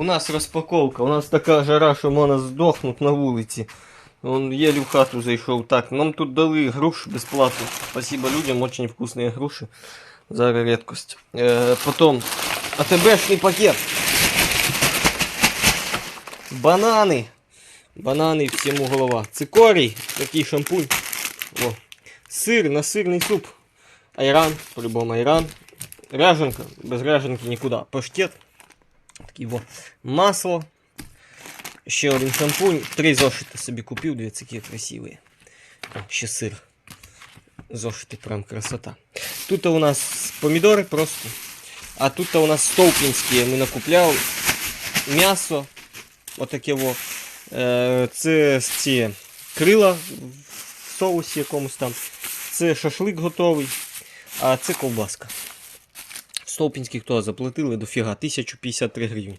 у нас розпаковка. У нас така жара, що можна здохнути на вулиці. Он еле в хату зайшов. Так, нам тут дали груш безплатно. Спасибо людям, очень вкусные груши. Зараз редкость. Е, потом АТБшний пакет. Банани. Банани всему голова. Цикорій, такий шампунь. О. Сир на сирний суп. Айран, по-любому айран. Ряженка, без ряженки нікуди. Паштет. Такий во. Масло. Ще один шампунь. Три зошити собі купив, дивіться, які красиві. Ще сир. Зошити прям красота. Тут у нас помідори просто. А тут у нас стовпінські. Ми накупляли м'ясо. Отаке во. Е, Це ці крила в соусі якомусь там. Це шашлик готовий, а це ковбаска. Стовпінських то заплатили дофіга 1053 гривні.